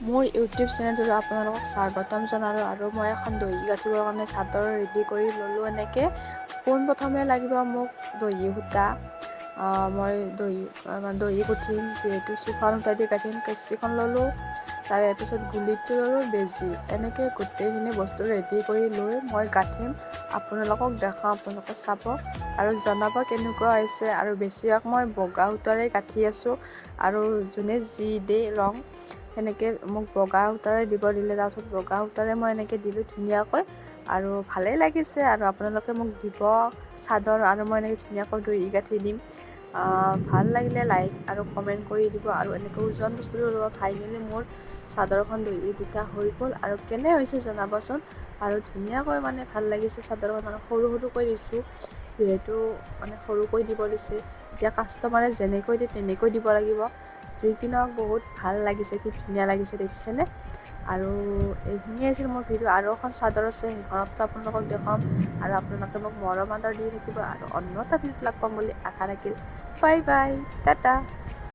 মোৰ ইউটিউব চেনেলটোত আপোনালোকক স্বাগতম জনালোঁ আৰু মই এখন দহি গাঁঠিবৰ কাৰণে চাদৰ ৰেডি কৰি ল'লোঁ। এনেকৈ পোনপ্ৰথমে লাগিব মোক দহি সূতা। মই দহি দহি গুঠিম যিহেতু চুফাৰ সূতা দি গাঠিম। কেঁচিখন ল'লোঁ। তাৰে পিছত গুলিটো ল'লোঁ বেজী। এনেকৈ গোটেইখিনি বস্তু ৰেডি কৰি লৈ মই গাঠিম আপোনালোকক দেখাওঁ আপোনালোকে চাব আৰু জনাব কেনেকুৱা হৈছে আৰু বেছিভাগ মই বগা সূতাৰে গাঁঠি আছোঁ আৰু যোনে যি দিয়ে ৰং সেনেকৈ মোক বগা সূতাৰে দিব দিলে। তাৰপিছত বগা সূতাৰে মই এনেকৈ দিলোঁ ধুনীয়াকৈ আৰু ভালেই লাগিছে আৰু আপোনালোকে মোক দিব চাদৰ আৰু মই এনেকৈ ধুনীয়াকৈ দহি গাঁঠি দিম। ভাল লাগিলে লাইক আৰু কমেণ্ট কৰি দিব আৰু এনেকৈ ওজন বস্তু ল'ব ফাইনেলি মোৰ চাদৰখন দহি গুঠা হৈ গ'ল আৰু কেনে হৈছে জনাবচোন? আৰু ধুনীয়াকৈ মানে ভাল লাগিছে চাদৰখন আৰু সৰু সৰুকৈ দিছোঁ যিহেতু মানে সৰুকৈ দিব দিছে। এতিয়া কাষ্টমাৰে যেনেকৈ দিয়ে তেনেকৈ দিব লাগিব। যি কি নহওক বহুত ভাল লাগিছে কি ধুনীয়া লাগিছে দেখিছেনে? আৰু এইখিনিয়ে আছিল মোৰ ভিডিঅ' আৰু এখন চাদৰ আছে, সেইখনতো আপোনালোকক দেখাম আৰু আপোনালোকে মোক মৰম আদৰ দি থাকিব, আৰু অন্য এটা ভিডিঅ'ত লগ পাম বুলি আশা ৰাখিল বাই বাই, টাটা।